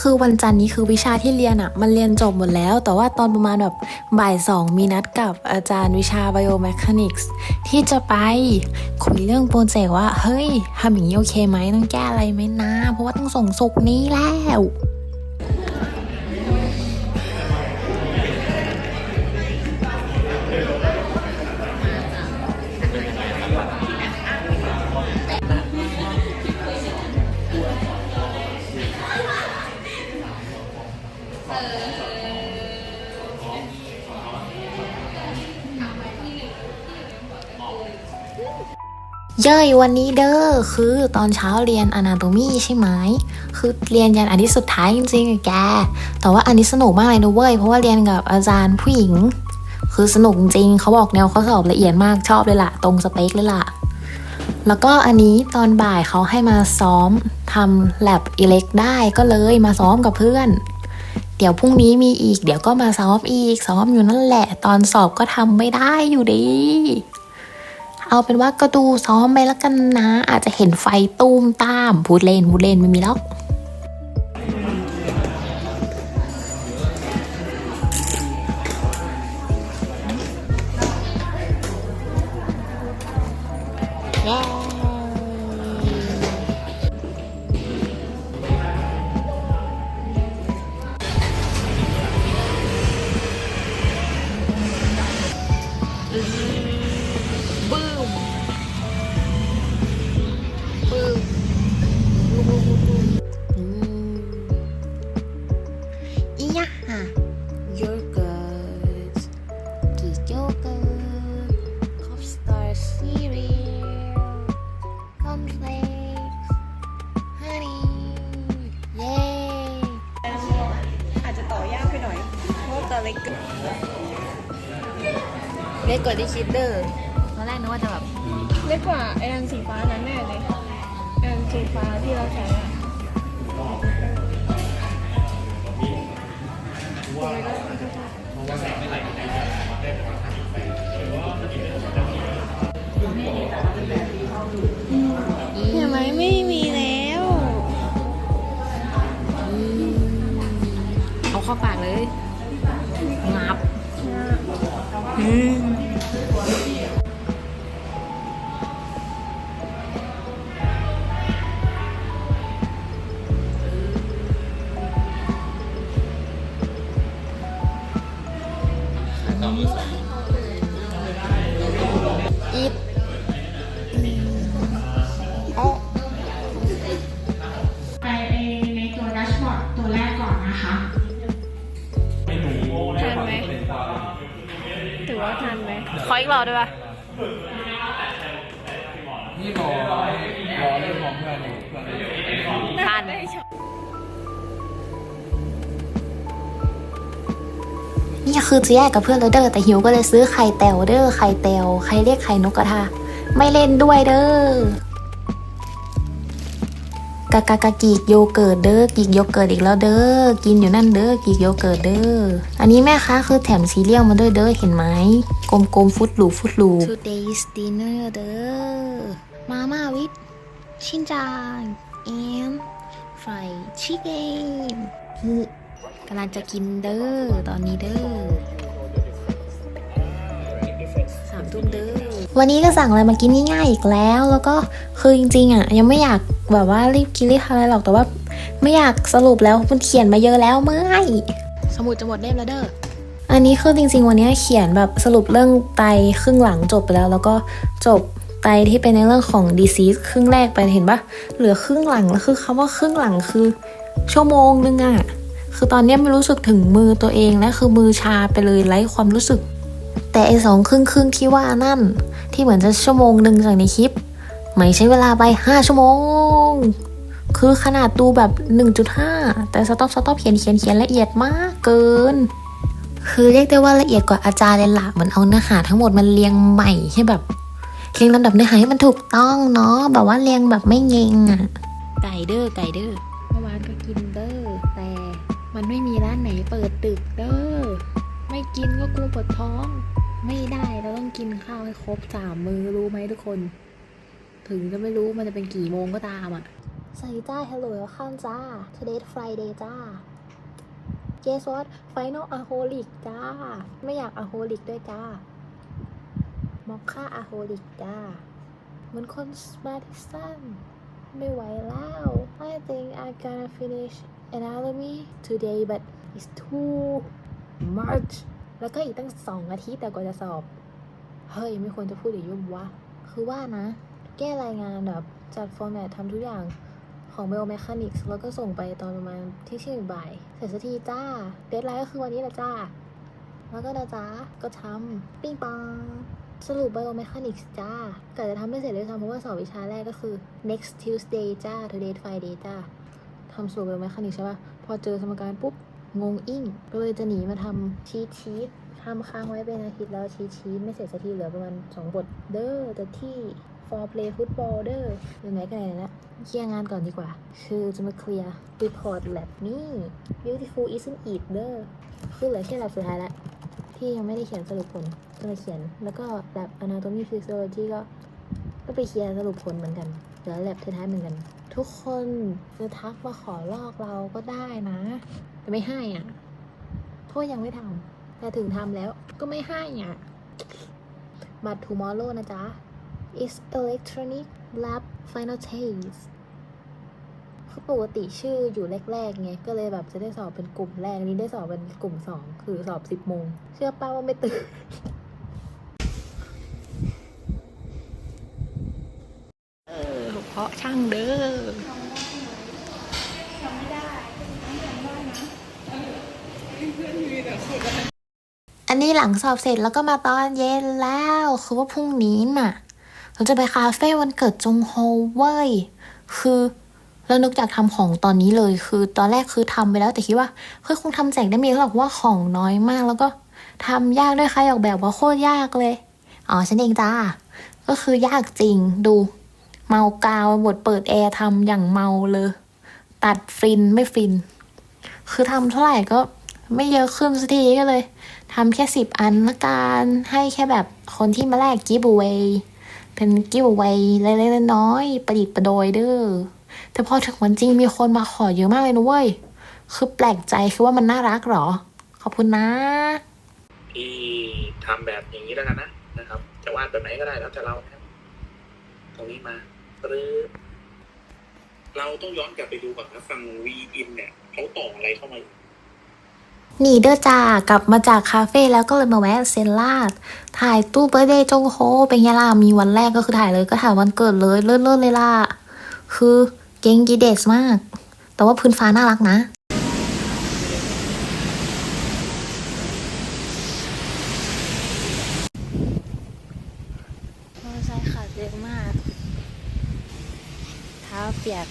คือวันจันทร์นี้คือวิชาที่เรียนอะมันเรียนจบหมดแล้ว แต่ว่าตอนประมาณแบบบ่ายสองมีนัดกับอาจารย์วิชา biomechanics ที่จะไปคุยเรื่องโปรเจกต์ว่า เฮ้ยทำอย่างนี้โอเคไหมต้องแก้อะไรไหมนะ เพราะว่าต้องส่งสุกนี้แล้ว เย้ยวันนี้เด้อคือตอนเช้าเรียน anatomy ใช่ไหมคือเรียนยันอันที่สุดท้ายจริงๆแก แต่ว่าอันนี้สนุกมากเลยนะเว้ยเพราะว่าเรียนกับอาจารย์ผู้หญิง คือสนุกจริงเขาบอกแนวข้อสอบละเอียดมากชอบเลยล่ะ ตรงสเปคเลยล่ะ แล้วก็อันนี้ตอนบ่ายเขาให้มาซ้อมทำ lab elect ได้ก็เลยมาซ้อมกับเพื่อน เดี๋ยวพรุ่งนี้มีอีก เดี๋ยวก็มาซ้อมอีกซ้อมอยู่นั่นแหละ ตอนสอบก็ทำไม่ได้อยู่ดี เอาเป็นว่าก็ดูซ้อมไปแล้วกันนะ อาจจะเห็นไฟตูมตามพูดเล่นพูดเล่นไม่มีแล้ว Yeah, เพราะว่าตัวเล็กเกินเล็กกว่าที่คิดเด้อตอนแรกนึกว่าจะแบบ เล็กกว่าไอ้อันสีฟ้านั้นแน่เลยไอ้อันสีฟ้าที่เราใช้ นนะคะทันไหมถือว่าทันไหมขออีกรอบได้ปะนี่รอรอเรื่องของเพื่อนอยู่เพื่อนทันนี่คือจะแยกกับเพื่อนแล้วเด้อแต่หิวก็เลยซื้อไข่แตวเด้อไข่แตวใครเรียกไข่นกกระทาไม่เล่นด้วยเด้อ กากากากีกโยเกิร์ตเด้อกีกโยเกิร์ตอีกแล้วเด้อกินอยู่นั่นเด้อกีกโยเกิร์ตเด้ออันนี้แม่ค้าคือแถมซีเรียลมาด้วยเด้อเห็นไหมกลมๆฟุตหลูฟุตหลู Today's dinner เด้อมาม่าวิทชินจาง and fried chicken กำลังจะกินเด้อตอนนี้เด้อสามทุ่มเด้อวันนี้ก็สั่งอะไรมากินง่ายๆอีกแล้ว แล้วก็คือจริงๆอะยังไม่อยาก แบบว่ารีบกินรีบทำอะไรหรอกแต่ว่า ไม่อยากสรุปแล้วมันเขียนมาเยอะแล้วเมื่อยสมุดจะหมดเล่มแล้วเด้ออันนี้คือจริงๆวันนี้เขียนแบบสรุปเรื่องไตครึ่งหลังจบไปแล้ว แล้วก็จบไตที่เป็นในเรื่องของ disease ครึ่งแรกไปเห็นปะเหลือครึ่งหลังแล้วคือคำว่าครึ่งหลังคือ ชั่วโมงนึงอะคือตอนเนี้ยไม่รู้สึกถึงมือตัวเองแล้วคือมือชาไปเลยไร้ความรู้สึก แต่ไอสองครึ่งครึ่งๆที่ว่านั่น ที่เหมือนจะชั่วโมงหนึ่งจากในคลิป ไม่ใช้เวลาไป 5 ชั่วโมง คือขนาดดูแบบ 1.5 แต่สต็อปสต็อปเขียนเขียนเขียนละเอียดมากเกิน คือเรียกได้ว่าละเอียดกว่าอาจารย์เลยละเหมือนเอาเนื้อหาทั้งหมดมันเรียงใหม่ให้แบบเรียงลำดับเนื้อหาให้มันถูกต้องเนาะแบบว่าเรียงแบบไม่เงงอะไก่เด้อไก่เด้อเมื่อวานก็กินเด้อแต่มันไม่มีร้านไหนเปิดดึกเด้อไม่กินก็กลัวปวดท้อง ไม่ได้เราต้องกินข้าวให้ครบสามมือรู้ไหมทุกคน ถึงจะไม่รู้มันจะเป็นกี่โมงก็ตามอะสวัสดีจ้า hello welcome จ้า today Friday จ้า guess what final aholic จ้า ไม่อยาก aholic ด้วยจ้ามอคค่า aholic จ้า เหมือนคนสมาธิสั้นไม่ไหวแล้ว I think I gonna finish anatomy today but it's too much แล้วก็อีกตั้งสองอาทิตย์แต่กว่าจะสอบ เฮ้ย ไม่ควรจะพูดอย่างยุ่งวะ คือว่านะ แก้รายงานแบบจัดฟอร์แมตทำทุกอย่างของ Biomechanics แล้วก็ส่งไปตอนประมาณที่เที่ยงบ่าย เสร็จสักทีจ้า เดทไลน์ก็คือวันนี้แหละจ้า แล้วก็นะจ้าก็ทำปิ้งปองสรุป Biomechanics จ้ากะจะทำไม่เสร็จเลยซ้ำเพราะว่าสอบวิชาแรกก็คือ next Tuesday จ้า today Friday จ้าทำสูตร Biomechanics ใช่ปะพอเจอสมการปุ๊บ งงอิ่ง ก็เลยจะหนีมาทำชีทชีททำค้างไว้เป็นอาทิตย์แล้วชีทชีทไม่เสร็จสักทีเหลือประมาณสองบท เด้อแต่ที่ for play football เด้ออยู่ไหนกันไหนละเคลียร์งานก่อนดีกว่า คือจะมาเคลียร์ report lab นี่ beautiful isn't it เด้อคือเหลือแค่ lab สุดท้ายละที่ยังไม่ได้เขียนสรุปผลก็เลยเขียน แล้วก็ lab anatomy physiology ก็ก็ไปเคลียร์สรุปผลเหมือนกันเหลือ lab ท้ายๆเหมือนกัน ทุกคนจะทักมาขอลอกเราก็ได้นะ แต่ไม่ให้อะเพราะยังไม่ทำแต่ถึงทำแล้วก็ไม่ให้อะบัตร tomorrow นะจ๊ะ is electronic lab final test คือปกติชื่ออยู่แรกๆไงก็เลยแบบจะได้สอบเป็นกลุ่มแรกอันนี้ได้สอบเป็นกลุ่มสองคือสอบสิบโมงเชื่อป้าว่าไม่ตื่นเออเพราะช่างเด้ออันนี้หลังสอบเสร็จแล้วก็มาตอนเย็นแล้ว คือว่าพรุ่งนี้น่ะ เราจะไปคาเฟ่วันเกิดจงโฮเว้ย คือเรานึกอยากทำของตอนนี้เลย คือตอนแรกคือทำไปแล้วแต่คิดว่าเฮ้ยคงทำแจกได้มีหรอกว่าของน้อยมาก แล้วก็ทำยากด้วยใครออกแบบว่าโคตรยากเลย อ๋อฉันเองจ้า ก็คือยากจริงดู เมากาวบทเปิดแอร์ทำอย่างเมาเลย ตัดฟินไม่ฟิน คือทำเท่าไหร่ก็ไม่เยอะขึ้นสักทีก็เลยทำแค่สิบอันละกันให้แค่แบบคนที่มาแลกกิฟต์เวย เป็นกิฟต์เวเล็กๆน้อยๆประดิษฐ์ประดอยเด้อแต่พอถึงวันจริงมีคนมาขอเยอะมากเลยนะเว้ย คือแปลกใจคือว่ามันน่ารักเหรอ ขอบคุณนะที่ทำแบบอย่างนี้แล้วกันนะนะครับ จะวาดแบบไหนก็ได้แล้วแต่เราครับตรงนี้มาปรื้อเราต้องย้อนกลับไปดูก่อนนะฟังวีอินเนี่ยเขาต่ออะไรเข้ามาอีก หนีเด้อจ้ากลับมาจากคาเฟ่แล้วก็เลยมาแวะเซนลาด ถ่ายตู้เบอร์เดย์จงโฮเป็นไงล่ะมีวันแรกก็คือถ่ายเลยก็ถ่ายวันเกิดเลยเลิศๆเลยล่ะ คือเก่งกีเดสมาก แต่ว่าพื้นฟ้าน่ารักนะมอเตอร์ไซค์ขับเร็วมาก เท้าเปียก